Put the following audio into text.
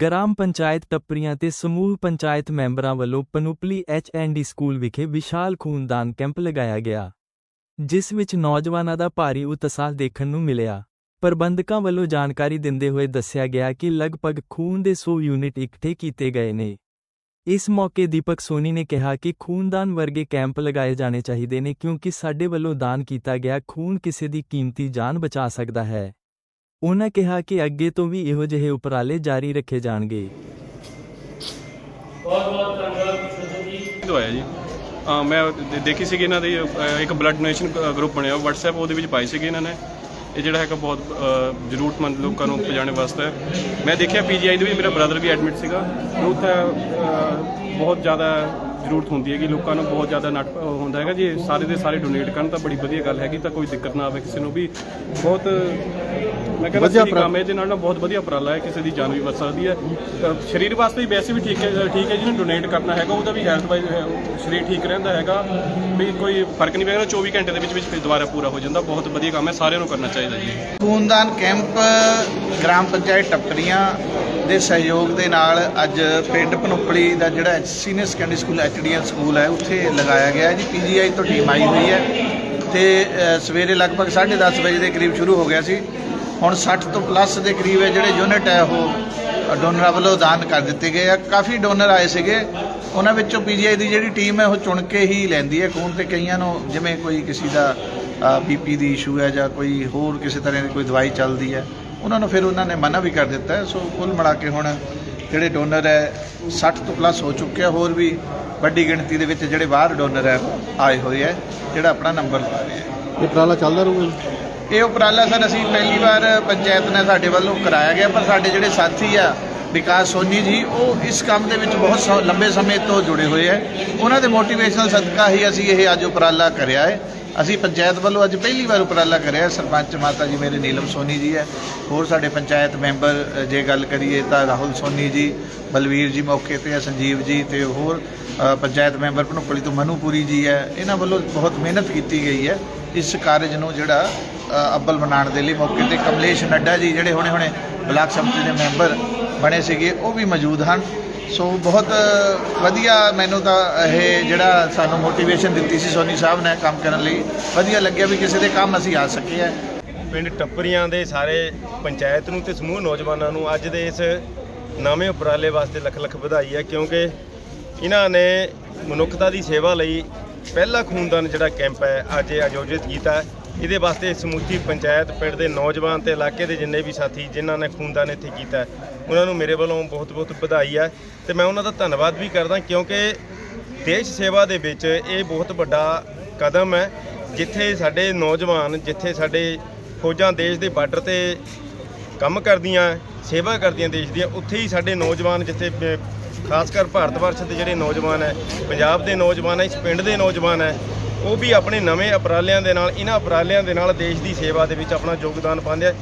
Gram panchayat Tappariyan ਤੇ ਸਮੂਹ ਪੰਚਾਇਤ ਮੈਂਬਰਾਂ ਵੱਲੋਂ ਪਨੂਪਲੀ ਐਚਐਨਡੀ ਸਕੂਲ ਵਿਖੇ ਵਿਸ਼ਾਲ ਖੂਨਦਾਨ ਕੈਂਪ ਲਗਾਇਆ ਗਿਆ, ਜਿਸ ਵਿੱਚ ਨੌਜਵਾਨਾਂ ਦਾ ਭਾਰੀ ਉਤਸ਼ਾਹ ਦੇਖਣ ਨੂੰ ਮਿਲਿਆ। ਪ੍ਰਬੰਧਕਾਂ ਵੱਲੋਂ ਜਾਣਕਾਰੀ ਦਿੰਦੇ ਹੋਏ ਦੱਸਿਆ ਗਿਆ ਕਿ ਲਗਭਗ ਖੂਨ ਦੇ 100 ਯੂਨਿਟ ਇਕੱਠੇ ਕੀਤੇ ਗਏ ਨੇ। ਇਸ ਮੌਕੇ ਦੀਪਕ ਸੋਨੀ ਨੇ ਕਿਹਾ ਕਿ ਖੂਨਦਾਨ ਵਰਗੇ ਕੈਂਪ ਲਗਾਏ ਜਾਣੇ ਚਾਹੀਦੇ ਨੇ ਕਿਉਂਕਿ ਸਾਡੇ ਵੱਲੋਂ ਦਾਨ ਕੀਤਾ ਗਿਆ ਖੂਨ ਕਿਸੇ ਦੀ ਕੀਮਤੀ ਜਾਨ ਬਚਾ ਸਕਦਾ ਹੈ। ਉਨ੍ਹਾਂ ਕਿਹਾ ਕਿ ਅੱਗੇ ਤੋਂ ਵੀ ਇਹੋ ਜਿਹੇ ਉਪਰਾਲੇ ਜਾਰੀ ਰੱਖੇ ਜਾਣਗੇ। ਹੋਇਆ ਜੀ। ਮੈਂ ਦੇ- ਦੇਖੀ ਸੀਗੀ ਇਹਨਾਂ ਦੀ ਇੱਕ ਬਲੱਡ ਡੋਨੇਸ਼ਨ ਗਰੁੱਪ ਬਣਿਆ WhatsApp ਉਹਦੇ ਵਿੱਚ ਪਾਈ ਸੀਗੀ ਇਹਨਾਂ ਨੇ। ਇਹ ਜਿਹੜਾ ਹੈਗਾ ਬਹੁਤ ਜ਼ਰੂਰਤਮੰਦ ਲੋਕਾਂ ਨੂੰ ਪਹੁੰਚਾਉਣ ਵਾਸਤੇ। ਹੈ। ਮੈਂ ਦੇਖਿਆ ਪੀਜੀਆਈ ਦੇ ਵਿੱਚ ਮੇਰਾ ਬ੍ਰਦਰ ਵੀ ਐਡਮਿਟ ਸੀਗਾ। ਤੇ ਉੱਥੇ ਬਹੁਤ ਜ਼ਿਆਦਾ ਜ਼ਰੂਰਤ ਹੁੰਦੀ ਹੈ ਕਿ ਲੋਕਾਂ ਨੂੰ ਬਹੁਤ ਜ਼ਿਆਦਾ ਨਟ ਹੁੰਦਾ ਹੈਗਾ ਜੀ। ਸਾਰੇ ਦੇ ਸਾਰੇ ਡੋਨੇਟ ਕਰਨ ਤਾਂ ਬੜੀ ਵਧੀਆ ਗੱਲ ਹੈਗੀ। ਤਾਂ ਕੋਈ ਦਿੱਕਤ ਨਾ ਆਵੇ ਕਿਸੇ ਨੂੰ ਵੀ। ਬਹੁਤ ਮੈਂ ਕਹਿੰਦਾ ਵਧੀਆ ਸਹੀ ਕੰਮ ਹੈ ਇਹਦੇ ਨਾਲ ਨਾ ਬਹੁਤ ਵਧੀਆ ਉਪਰਾਲਾ ਹੈ ਕਿਸੇ ਦੀ ਜਾਨ ਵੀ ਬਚ ਸਕਦੀ ਹੈ। ਅ, ਸਰੀਰ ਵਾਸਤੇ ਵੀ ਵੈਸੇ ਵੀ ਠੀਕ ਹੈ ਠੀਕ ਹੈ ਜਿਹਨੂੰ ਡੋਨੇਟ ਕਰਨਾ ਹੈਗਾ ਉਹਦਾ ਵੀ ਹੈਲਥ ਵਾਈਜ਼ ਸਰੀਰ ਠੀਕ ਰਹਿੰਦਾ ਹੈਗਾ। ਵੀ ਕੋਈ ਫ਼ਰਕ ਨਹੀਂ ਪੈਂਦਾ 24 ਘੰਟੇ ਦੇ ਵਿੱਚ ਵਿੱਚ ਫਿਰ ਦੁਬਾਰਾ ਪੂਰਾ ਹੋ ਜਾਂਦਾ। ਬਹੁਤ ਵਧੀਆ ਕੰਮ ਹੈ ਸਾਰਿਆਂ ਨੂੰ ਕਰਨਾ ਚਾਹੀਦਾ ਜੀ। ਖੂਨਦਾਨ ਕੈਂਪ ਗ੍ਰਾਮ ਪੰਚਾਇਤ ਟੱਪਰੀਆਂ ਦੇ ਸਹਿਯੋਗ ਦੇ ਨਾਲ ਅੱਜ ਪਿੰਡ ਪਨੁੱਪਲੀ ਦਾ ਜਿਹੜਾ senior secondary school H D N school ਹੈ ਉੱਥੇ ਲਗਾਇਆ ਗਿਆ ਹੈ ਜੀ। ਪੀਜੀਆਈ ਤੋਂ ਟੀਮ ਆਈ ਹੋਈ ਹੈ। ਤੇ ਅ, ਸਵੇਰੇ ਲਗਭਗ 10:30 ਵਜੇ ਦੇ ਕਰੀਬ ਸ਼ੁਰੂ ਹੋ ਗਿਆ ਸੀ। ਹੁਣ 60 ਤੋਂ ਪਲੱਸ ਦੇ ਕਰੀਬ ਹੈ ਜਿਹੜੇ ਯੂਨਿਟ ਹੈ, ਉਹ ਡੋਨਰਾਂ ਵੱਲੋਂ ਦਾਨ ਕਰ ਦਿੱਤੇ ਗਏ ਆ। ਕਾਫੀ ਡੋਨਰ ਆਏ ਸੀਗੇ। ਉਹਨਾਂ ਵਿੱਚੋਂ ਪੀਜੀਆਈ ਦੀ ਜਿਹੜੀ ਟੀਮ ਹੈ, ਉਹ ਚੁਣ ਕੇ ਹੀ ਲੈਂਦੀ ਹੈ। ਖੂਨ ਤੇ ਕਈਆਂ ਨੂੰ ਜਿਵੇਂ ਕੋਈ ਕਿਸੇ ਦਾ ਬੀਪੀ ਦੀ ਇਸ਼ੂ ਹੈ ਜਾਂ ਕੋਈ ਹੋਰ ਕਿਸੇ ਤਰ੍ਹਾਂ ਦੀ ਕੋਈ ਦਵਾਈ ਚੱਲਦੀ ਹੈ, ਉਹਨਾਂ ਨੂੰ ਫਿਰ ਉਹਨਾਂ ਨੇ ਮਨਾ ਵੀ ਕਰ ਦਿੱਤਾ ਸੋ ਕੁੱਲ ਮਿਲਾ ਕੇ ਹੁਣ ਜਿਹੜੇ ਡੋਨਰ ਹੈ 60 ਤੋਂ ਪਲੱਸ ਹੋ ਚੁੱਕੇ ਆ। ਹੋਰ ਵੀ ਵੱਡੀ ਗਿਣਤੀ ਦੇ ਵਿੱਚ ਜਿਹੜੇ ਬਾਹਰ ਡੋਨਰ ਹੈ ਆਏ ਹੋਏ ਹੈ, ਜਿਹੜਾ ਆਪਣਾ ਨੰਬਰ ਲਾ ਰਹੇ ਹੈ। ਇਹ ਉਪਰਾਲਾ ਚੱਲਦਾ ਰਹੂਗਾ ਇਹ ਉਪਰਾਲਾ ਸਰ ਅਸੀਂ ਪਹਿਲੀ ਵਾਰ ਪੰਚਾਇਤ ਨੇ ਸਾਡੇ ਵੱਲੋਂ ਕਰਾਇਆ ਗਿਆ, ਪਰ ਸਾਡੇ ਜਿਹੜੇ ਸਾਥੀ ਆ, ਵਿਕਾਸ ਸੋਨੀ ਜੀ, ਉਹ ਇਸ ਕੰਮ ਦੇ ਵਿੱਚ ਬਹੁਤ ਸੌ- ਲੰਬੇ ਸਮੇਂ ਤੋਂ ਜੁੜੇ ਹੋਏ ਹੈ। ਉਹਨਾਂ ਦੇ ਮੋਟੀਵੇਸ਼ਨਲ ਸਦਕਾ ਹੀ ਅਸੀਂ ਇਹ ਅੱਜ ਉਪਰਾਲਾ ਕਰਿਆ ਹੈ। ਅਸੀਂ ਪੰਚਾਇਤ ਵੱਲੋਂ ਅੱਜ ਪਹਿਲੀ ਵਾਰ ਉਪਰਾਲਾ ਕਰਿਆ ਸਰਪੰਚ ਮਾਤਾ ਜੀ ਮੇਰੇ ਨੀਲਮ ਸੋਨੀ ਜੀ ਹੈ। ਹੋਰ ਸਾਡੇ ਪੰਚਾਇਤ ਮੈਂਬਰ ਜੇ ਗੱਲ ਕਰੀਏ ਤਾਂ ਰਾਹੁਲ ਸੋਨੀ ਜੀ, ਬਲਵੀਰ ਜੀ ਮੌਕੇ ਤੇ ਹੈ, ਸੰਜੀਵ ਜੀ ਤੇ ਹੋਰ ਪੰਚਾਇਤ ਮੈਂਬਰ ਭਨੁੱਪਲੀ ਤੋਂ ਮਨੂਪੁਰੀ ਜੀ ਹੈ। ਇਹਨਾਂ ਵੱਲੋਂ ਬਹੁਤ ਮਿਹਨਤ ਕੀਤੀ ਗਈ ਹੈ। ਇਸ ਕਾਰਜ ਨੂੰ ਜਿਹੜਾ ਅੱਬਲ ਅੱਵਲ ਦੇ ਲਈ ਮੌਕੇ ਤੇ ਕਮਲੇਸ਼ ਨੱਡਾ ਜੀ ਜਿਹੜੇ ਹੁਣੇ ਹੁਣੇ ਬਲਾਕ ਸੰਮਤੀ ਦੇ ਮੈਂਬਰ ਬਣੇ ਸੀਗੇ, ਉਹ ਵੀ ਮੌਜੂਦ ਹਨ। ਸੋ ਬਹੁਤ ਵਧੀਆ ਮੈਨੂੰ ਤਾਂ ਇਹ ਜਿਹੜਾ ਸਾਨੂੰ ਮੋਟੀਵੇਸ਼ਨ ਦਿੱਤੀ ਸੀ ਸੋਨੀ ਸਾਹਿਬ ਨੇ ਕੰਮ ਕਰਨ ਲਈ, ਵਧੀਆ ਲੱਗਿਆ ਵੀ ਕਿਸੇ ਦੇ ਕੰਮ ਅਸੀਂ ਆ ਸਕੇ ਆ। ਪਿੰਡ ਟੱਪਰੀਆਂ ਦੇ ਸਾਰੇ ਪੰਚਾਇਤ ਨੂੰ ਤੇ ਸਮੂਹ ਨੌਜਵਾਨਾਂ ਨੂੰ ਅੱਜ ਦੇ ਇਸ ਨਵੇਂ ਉਪਰਾਲੇ ਵਾਸਤੇ ਲੱਖ ਲੱਖ ਵਧਾਈ ਹੈ, ਕਿਉਂਕਿ ਇਹਨਾਂ ਨੇ ਮਨੁੱਖਤਾ ਦੀ ਸੇਵਾ ਲਈ ਪਹਿਲਾ ਖੂਨਦਾਨ ਜਿਹੜਾ ਕੈਂਪ ਹੈ, ਅੱਜ ਇਹ ਆਯੋਜਿਤ ਕੀਤਾ ਇਹਦੇ ਵਾਸਤੇ ਸਮੁੱਚੀ ਪੰਚਾਇਤ, ਪਿੰਡ ਦੇ ਨੌਜਵਾਨ ਤੇ ਇਲਾਕੇ ਦੇ ਜਿੰਨੇ ਵੀ ਸਾਥੀ ਜਿਨ੍ਹਾਂ ਨੇ ਖੂਨਦਾਨ ਇੱਥੇ ਕੀਤਾ ਉਹਨਾਂ ਨੂੰ ਮੇਰੇ ਵੱਲੋਂ ਬਹੁਤ ਬਹੁਤ ਵਧਾਈ ਹੈ ਤੇ ਮੈਂ ਉਹਨਾਂ ਦਾ ਧੰਨਵਾਦ ਵੀ ਕਰਦਾ ਕਿਉਂਕਿ ਦੇਸ਼ ਸੇਵਾ ਦੇ ਵਿੱਚ ਇਹ ਬਹੁਤ ਵੱਡਾ ਕਦਮ ਹੈ, ਜਿੱਥੇ ਸਾਡੇ ਨੌਜਵਾਨ, ਜਿੱਥੇ ਸਾਡੇ ਫੌਜਾਂ ਦੇਸ਼ ਦੇ ਬਾਰਡਰ ਤੇ ਕੰਮ ਕਰਦੀਆਂ, ਸੇਵਾ ਕਰਦੀਆਂ ਦੇਸ਼ ਦੀਆਂ, ਉੱਥੇ ਹੀ ਸਾਡੇ ਨੌਜਵਾਨ ਜਿੱਥੇ ਖਾਸ ਕਰ ਭਾਰਤ ਵਰਸ਼ ਦੇ ਜਿਹੜੇ ਨੌਜਵਾਨ ਹੈ, ਪੰਜਾਬ ਦੇ ਨੌਜਵਾਨ ਹੈ, ਇਸ ਪਿੰਡ ਦੇ ਨੌਜਵਾਨ ਹੈ ਉਹ ਵੀ ਆਪਣੇ ਨਵੇਂ ਉਪਰਾਲਿਆਂ ਦੇ ਨਾਲ, ਇਹਨਾਂ ਉਪਰਾਲਿਆਂ ਦੇ ਨਾਲ ਦੇਸ਼ ਦੀ ਸੇਵਾ ਦੇ ਵਿੱਚ ਆਪਣਾ ਯੋਗਦਾਨ ਪਾਉਂਦੇ ਆ।